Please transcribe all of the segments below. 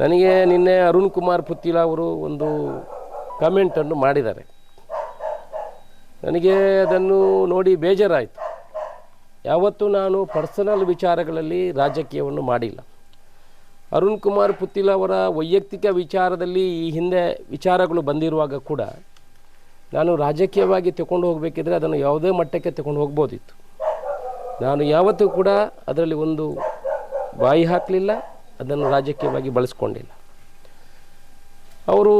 ನನಗೆ ನಿನ್ನೆ ಅರುಣ್ ಕುಮಾರ್ ಪುತ್ತಿಲ ಅವರು ಒಂದು ಕಮೆಂಟನ್ನು ಮಾಡಿದ್ದಾರೆ. ನನಗೆ ಅದನ್ನು ನೋಡಿ ಬೇಜಾರಾಯಿತು. ಯಾವತ್ತೂ ನಾನು ಪರ್ಸನಲ್ ವಿಚಾರಗಳಲ್ಲಿ ರಾಜಕೀಯವನ್ನು ಮಾಡಿಲ್ಲ. ಅರುಣ್ ಕುಮಾರ್ ಪುತ್ತಿಲ ಅವರ ವೈಯಕ್ತಿಕ ವಿಚಾರದಲ್ಲಿ ಈ ಹಿಂದೆ ವಿಚಾರಗಳು ಬಂದಿರುವಾಗ ಕೂಡ ನಾನು ರಾಜಕೀಯವಾಗಿ ತಗೊಂಡು ಹೋಗಬೇಕಿದ್ರೆ ಅದನ್ನು ಯಾವುದೇ ಮಟ್ಟಕ್ಕೆ ತಗೊಂಡು ಹೋಗ್ಬೋದಿತ್ತು. ನಾನು ಯಾವತ್ತೂ ಕೂಡ ಅದರಲ್ಲಿ ಒಂದು ಬಾಯಿ ಹಾಕಲಿಲ್ಲ ಅದನ್ನು ರಾಜಕೀಯವಾಗಿ ಬಳಸ್ಕೊಂಡಿಲ್ಲ. ಅವರು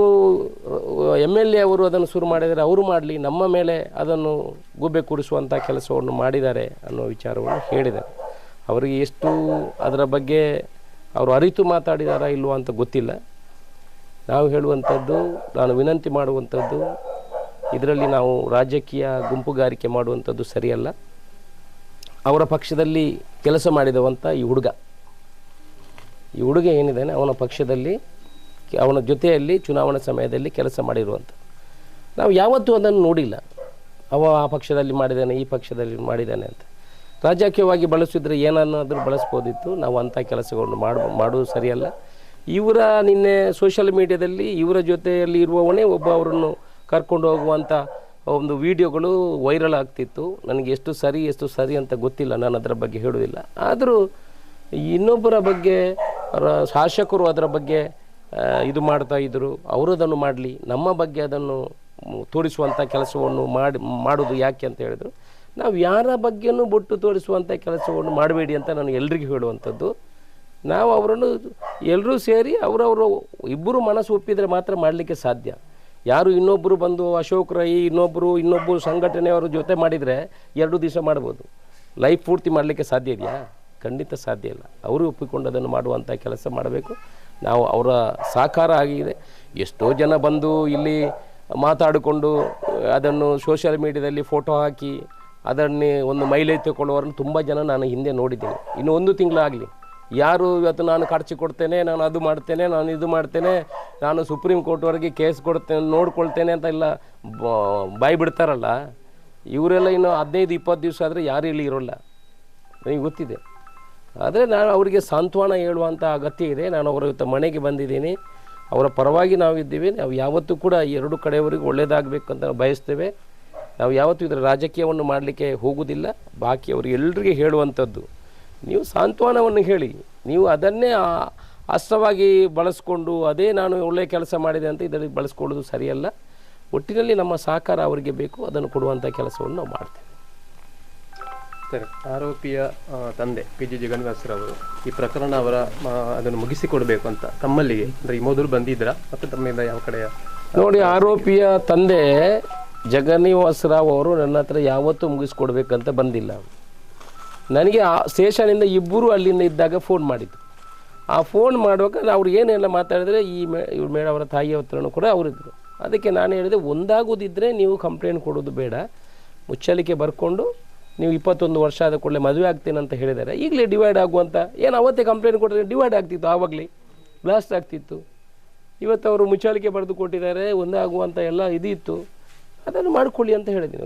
ಎಂ ಎಲ್ ಎ ಅವರು ಅದನ್ನು ಶುರು ಮಾಡಿದರೆ ಅವರು ಮಾಡಲಿ, ನಮ್ಮ ಮೇಲೆ ಅದನ್ನು ಗುಬ್ಬೆ ಕೂಡಿಸುವಂಥ ಕೆಲಸವನ್ನು ಮಾಡಿದ್ದಾರೆ ಅನ್ನೋ ವಿಚಾರವನ್ನು ಹೇಳಿದ್ದಾರೆ ಅವರಿಗೆ ಎಷ್ಟು ಅದರ ಬಗ್ಗೆ ಅವರು ಅರಿತು ಮಾತಾಡಿದಾರಾ ಇಲ್ವೋ ಅಂತ ಗೊತ್ತಿಲ್ಲ. ನಾವು ಹೇಳುವಂಥದ್ದು, ನಾನು ವಿನಂತಿ ಮಾಡುವಂಥದ್ದು, ಇದರಲ್ಲಿ ನಾವು ರಾಜಕೀಯ ಗುಂಪುಗಾರಿಕೆ ಮಾಡುವಂಥದ್ದು ಸರಿಯಲ್ಲ. ಅವರ ಪಕ್ಷದಲ್ಲಿ ಕೆಲಸ ಮಾಡಿದವಂಥ ಈ ಹುಡುಗ. ಈ ಹುಡುಗ ಏನಿದ್ದಾನೆ ಅವನ ಪಕ್ಷದಲ್ಲಿ, ಅವನ ಜೊತೆಯಲ್ಲಿ, ಚುನಾವಣಾ ಸಮಯದಲ್ಲಿ ಕೆಲಸ ಮಾಡಿರುವಂಥ ನಾವು ಯಾವತ್ತೂ ಅದನ್ನು ನೋಡಿಲ್ಲ. ಅವ ಆ ಪಕ್ಷದಲ್ಲಿ ಮಾಡಿದ್ದಾನೆ ಈ ಪಕ್ಷದಲ್ಲಿ ಮಾಡಿದ್ದಾನೆ ಅಂತ. ರಾಜಕೀಯವಾಗಿ ಬಳಸಿದ್ರೆ ಏನನ್ನಾದರೂ ಬಳಸ್ಬೋದಿತ್ತು. ನಾವು ಅಂಥ ಕೆಲಸಗಳನ್ನು ಮಾಡ ಮಾಡೋದು ಸರಿಯಲ್ಲ. ಇವರ ನಿನ್ನೆ ಸೋಷಿಯಲ್ ಮೀಡಿಯಾದಲ್ಲಿ ಇವರ ಜೊತೆಯಲ್ಲಿ ಇರುವವನೇ ಒಬ್ಬ ಅವರನ್ನು ಕರ್ಕೊಂಡು ಹೋಗುವಂಥ ಒಂದು ವಿಡಿಯೋಗಳು ವೈರಲ್ ಆಗ್ತಿತ್ತು. ನನಗೆ ಎಷ್ಟು ಸರಿ ಎಷ್ಟು ಸರಿ ಅಂತ ಗೊತ್ತಿಲ್ಲ. ನಾನು ಅದರ ಬಗ್ಗೆ ಹೇಳುವುದಿಲ್ಲ. ಆದರೂ ಇನ್ನೊಬ್ಬರ ಬಗ್ಗೆ ಶಾಸಕರು ಅದರ ಬಗ್ಗೆ ಇದು ಮಾಡ್ತಾ ಇದ್ದರು ಅವರು ಅದನ್ನು ಮಾಡಲಿ. ನಮ್ಮ ಬಗ್ಗೆ ಅದನ್ನು ತೋರಿಸುವಂಥ ಕೆಲಸವನ್ನು ಮಾಡಿ, ಮಾಡೋದು ಯಾಕೆ ಅಂತ ಹೇಳಿದ್ರು. ನಾವು ಯಾರ ಬಗ್ಗೆನೂ ಬೊಟ್ಟು ತೋರಿಸುವಂಥ ಕೆಲಸವನ್ನು ಮಾಡಬೇಡಿ ಅಂತ ನಾನು ಎಲ್ರಿಗೂ ಹೇಳುವಂಥದ್ದು. ನಾವು ಅವರನ್ನು ಎಲ್ಲರೂ ಸೇರಿ ಅವರವರು ಇಬ್ಬರು ಮನಸ್ಸು ಒಪ್ಪಿದರೆ ಮಾತ್ರ ಮಾಡಲಿಕ್ಕೆ ಸಾಧ್ಯ. ಯಾರು ಇನ್ನೊಬ್ಬರು ಬಂದು ಅಶೋಕ್ ರೈ ಇನ್ನೊಬ್ಬರು ಇನ್ನೊಬ್ಬರು ಸಂಘಟನೆಯವರು ಜೊತೆ ಮಾಡಿದರೆ ಎರಡು ದಿವಸ ಮಾಡ್ಬೋದು. ಲೈಫ್ ಪೂರ್ತಿ ಮಾಡಲಿಕ್ಕೆ ಸಾಧ್ಯ ಇದೆಯಾ? ಖಂಡಿತ ಸಾಧ್ಯ ಇಲ್ಲ. ಅವರು ಒಪ್ಪಿಕೊಂಡು ಅದನ್ನು ಮಾಡುವಂಥ ಕೆಲಸ ಮಾಡಬೇಕು. ನಾವು ಅವರ ಸಹಕಾರ ಆಗಿದೆ. ಎಷ್ಟೋ ಜನ ಬಂದು ಇಲ್ಲಿ ಮಾತಾಡಿಕೊಂಡು, ಅದನ್ನು ಸೋಷಿಯಲ್ ಮೀಡಿಯಾದಲ್ಲಿ ಫೋಟೋ ಹಾಕಿ, ಅದನ್ನೇ ಒಂದು ಮೈಲೇಜ್ ತಗೊಳ್ಳೋರನ್ನು ತುಂಬ ಜನ ನಾನು ಹಿಂದೆ ನೋಡಿದ್ದೀನಿ. ಇನ್ನು ಒಂದು ತಿಂಗಳಾಗಲಿ ಯಾರು ಇವತ್ತು ನಾನು ಖರ್ಚು ಕೊಡ್ತೇನೆ, ನಾನು ಅದು ಮಾಡ್ತೇನೆ, ನಾನು ಇದು ಮಾಡ್ತೇನೆ, ನಾನು ಸುಪ್ರೀಂ ಕೋರ್ಟ್ವರೆಗೆ ಕೇಸ್ ಕೊಡ್ತೇನೆ, ನೋಡ್ಕೊಳ್ತೇನೆ ಅಂತ ಎಲ್ಲ ಬಾಯಿ ಬಿಡ್ತಾರಲ್ಲ. ಇವರೆಲ್ಲ ಇನ್ನು ಹದಿನೈದು, ಇಪ್ಪತ್ತು ದಿವಸ ಆದರೆ ಯಾರು ಇಲ್ಲಿ ಇರೋಲ್ಲ. ನನಗೆ ಗೊತ್ತಿದೆ. ಆದರೆ ನಾನು ಅವರಿಗೆ ಸಾಂತ್ವನ ಹೇಳುವಂಥ ಅಗತ್ಯ ಇದೆ. ನಾನು ಅವರ ಮನೆಗೆ ಬಂದಿದ್ದೀನಿ. ಅವರ ಪರವಾಗಿ ನಾವು ಇದ್ದೀವಿ. ನಾವು ಯಾವತ್ತೂ ಕೂಡ ಎರಡು ಕಡೆಯವರಿಗೂ ಒಳ್ಳೆಯದಾಗಬೇಕು ಅಂತ ನಾವು ಬಯಸ್ತೇವೆ. ನಾವು ಯಾವತ್ತೂ ಇದರ ರಾಜಕೀಯವನ್ನು ಮಾಡಲಿಕ್ಕೆ ಹೋಗುವುದಿಲ್ಲ. ಬಾಕಿ ಅವರು ಎಲ್ರಿಗೆ ಹೇಳುವಂಥದ್ದು, ನೀವು ಸಾಂತ್ವನವನ್ನು ಹೇಳಿ. ನೀವು ಅದನ್ನೇ ಅಸ್ತ್ರವಾಗಿ ಬಳಸ್ಕೊಂಡು ಅದೇ ನಾನು ಒಳ್ಳೆಯ ಕೆಲಸ ಮಾಡಿದೆ ಅಂತ ಇದರಲ್ಲಿ ಬಳಸ್ಕೊಳ್ಳೋದು ಸರಿಯಲ್ಲ. ಒಟ್ಟಿನಲ್ಲಿ ನಮ್ಮ ಸಹಕಾರ ಅವರಿಗೆ ಬೇಕು. ಅದನ್ನು ಕೊಡುವಂಥ ಕೆಲಸವನ್ನು ನಾವು ಮಾಡ್ತೇವೆ. ಸರ್ ಆರೋಪಿಯ ತಂದೆ ಪಿ. ಜಿ. ಜಗನ್ವಾಸರವರು ಈ ಪ್ರಕರಣ ಅವರ ಅದನ್ನು ಮುಗಿಸಿಕೊಡ್ಬೇಕು ಅಂತ ತಮ್ಮಲ್ಲಿಗೆ. ಅಂದ್ರೆ ಈ ಮೊದಲು ಬಂದಿದ್ರ? ಮತ್ತು ತಮ್ಮಿಂದ ಯಾವ ಕಡೆಯ ನೋಡಿ ಆರೋಪಿಯ ತಂದೆ ಜಗನ್ನಿವಾಸರಾವ್ ಅವರು ನನ್ನ ಹತ್ರ ಯಾವತ್ತೂ ಮುಗಿಸ್ಕೊಡ್ಬೇಕಂತ ಬಂದಿಲ್ಲ ನನಗೆ ಆ ಸ್ಟೇಷನಿಂದ ಇಬ್ಬರು ಅಲ್ಲಿಂದ ಇದ್ದಾಗ ಫೋನ್ ಮಾಡಿದ್ದು ಆ ಫೋನ್ ಮಾಡುವಾಗ ಅವ್ರು ಏನೆಲ್ಲ ಮಾತಾಡಿದ್ರೆ ಈ ಮೇ ಇವ್ರ ಮೇಡ ಅವರ ತಾಯಿ ಹತ್ರನೂ ಕೂಡ ಅವರಿದ್ದರು ಅದಕ್ಕೆ ನಾನು ಹೇಳಿದೆ ಒಂದಾಗೋದಿದ್ದರೆ ನೀವು ಕಂಪ್ಲೇಂಟ್ ಕೊಡೋದು ಬೇಡ. ಮುಚ್ಚಲಿಕ್ಕೆ ಬರ್ಕೊಂಡು ನೀವು ಇಪ್ಪತ್ತೊಂದು ವರ್ಷ ಆದ ಕೂಡಲೇ ಮದುವೆ ಆಗ್ತೀನಿ ಅಂತ ಹೇಳಿದ್ದಾರೆ ಈಗಲೇ ಡಿವೈಡ್ ಆಗುವಂಥ ಏನು ಅವತ್ತೇ ಕಂಪ್ಲೇಂಟ್ ಕೊಟ್ಟರೆ ಡಿವೈಡ್ ಆಗ್ತಿತ್ತು, ಆವಾಗಲೇ ಬ್ಲಾಸ್ಟ್ ಆಗ್ತಿತ್ತು. ಇವತ್ತು ಅವರು ಮುಚ್ಚಾಳಿಕೆ ಬರೆದು ಕೊಟ್ಟಿದ್ದಾರೆ ಒಂದಾಗುವಂಥ ಎಲ್ಲ ಇದು ಇತ್ತು ಅದನ್ನು ಮಾಡಿಕೊಳ್ಳಿ ಅಂತ ಹೇಳಿದ್ದೀನಿ.